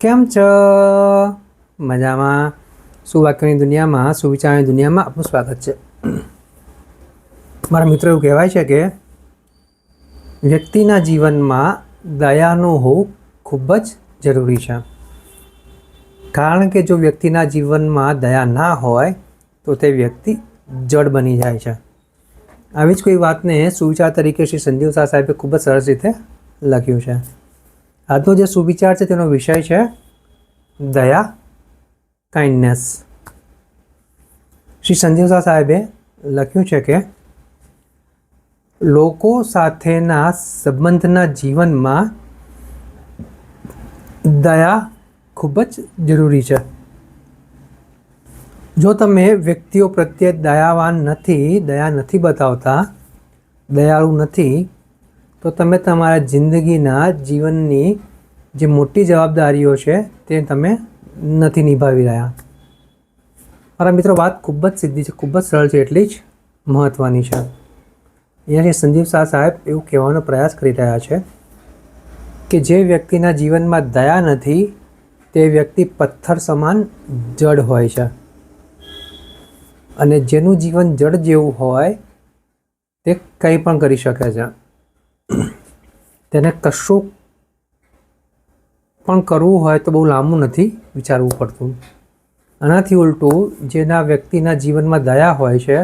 કેમ છો? મજામાં? સુવાક્યની દુનિયામાં, સુવિચારની દુનિયામાં આપનું સ્વાગત છે. મારા મિત્રો એવું કહેવાય છે કે વ્યક્તિના જીવનમાં દયાનું હોવું ખૂબ જ જરૂરી છે. કારણ કે જો વ્યક્તિના જીવનમાં દયા ના હોય, તો તે વ્યક્તિ જડ બની જાય છે. આવી જ કોઈ વાતને સુવિચાર તરીકે શ્રી સંજીવ શાહ સાહેબે ખૂબ જ સરસ રીતે લખ્યું છે. આજનો જે સુવિચાર છે, તેનો વિષય છે, દયા કાઇન્ડનેસ શ્રી સંજીવ શાહ સાહેબે લખ્યું છે કે, લોકો સાથેના સંબંધના જીવનમાં દયા ખૂબ જ જરૂરી છે. જો તમે વ્યક્તિઓ પ્રત્યે દયાવાન નથી, દયા નથી બતાવતા, દયાળુ નથી તો તમે તમારા જિંદગીના જીવનની જે મોટી જવાબદારીઓ છે તે તમે નથી નિભાવી રહ્યા. મારા મિત્રો, વાત ખૂબ જ સીધી છે, ખૂબ જ સરળ છે, એટલી જ મહત્ત્વની છે. અહીંયાથી સંજીવ શાહ સાહેબ એવું કહેવાનો પ્રયાસ કરી રહ્યા છે કે જે વ્યક્તિના જીવનમાં દયા નથી, તે વ્યક્તિ પથ્થર સમાન જડ હોય છે. અને જેનું જીવન જડ જેવું હોય, તે કંઈ પણ કરી શકે છે. તેને કશું પણ કરવું હોય તો બહુ લાંબુ નથી વિચારવું પડતું. આનાથી ઉલટું જેના વ્યક્તિના જીવનમાં દયા હોય છે,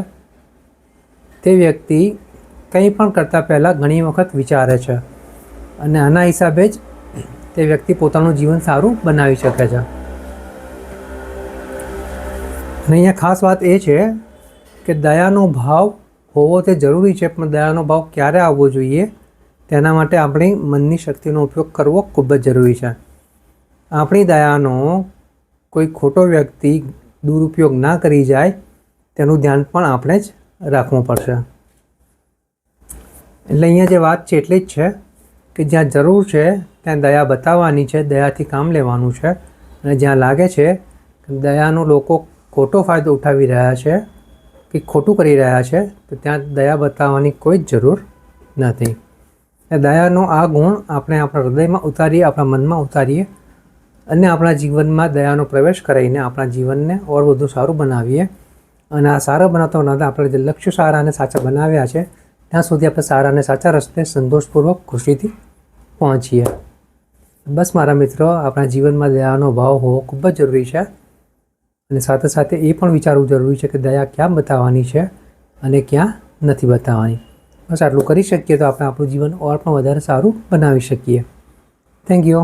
તે વ્યક્તિ કંઈ પણ કરતાં પહેલાં ઘણી વખત વિચારે છે અને આના હિસાબે જ તે વ્યક્તિ પોતાનું જીવન સારું બનાવી શકે છે. અને અહીંયા ખાસ વાત એ છે કે દયાનો ભાવ હોવો તે જરૂરી છે, પણ દયાનો ભાવ ક્યારે આવવો જોઈએ તેના માટે આપણી મનની શક્તિનો ઉપયોગ કરવો ખૂબ જ જરૂરી છે. આપણી દયાનો કોઈ ખોટો વ્યક્તિ દુરુપયોગ ના કરી જાય, તેનું ધ્યાન પણ આપણે જ રાખવું પડશે. એટલે અહીંયા જે વાત છે એટલી જ છે કે જ્યાં જરૂર છે ત્યાં દયા બતાવવાની છે, દયાથી કામ લેવાનું છે. અને જ્યાં લાગે છે દયાનો લોકો ખોટો ફાયદો ઉઠાવી રહ્યા છે કે ખોટું કરી રહ્યા છે, તો ત્યાં દયા બતાવવાની કોઈ જ જરૂર નથી. એ દયાનો આ ગુણ આપણે આપણા હૃદયમાં ઉતારીએ, આપણા મનમાં ઉતારીએ અને આપણા જીવનમાં દયાનો પ્રવેશ કરાવીને આપણા જીવનને ઓર વધુ સારું બનાવીએ. અને આ સારા બનાવતા બનાવતા આપણે જે લક્ષ્ય સારા અને સાચા બનાવ્યા છે, ત્યાં સુધી આપણે સારા અને સાચા રસ્તે સંતોષપૂર્વક ખુશીથી પહોંચીએ. બસ મારા મિત્રો, આપણા જીવનમાં દયાનો ભાવ હોવો ખૂબ જ જરૂરી છે. અને સાથે સાથે એ પણ વિચારવું જરૂરી છે કે દયા ક્યાં બતાવવાની છે અને ક્યાં નથી બતાવવાની. બસ આટલું કરી શકીએ તો આપણે આપણું જીવન ઓર પણ વધારે સારું બનાવી શકીએ. Thank you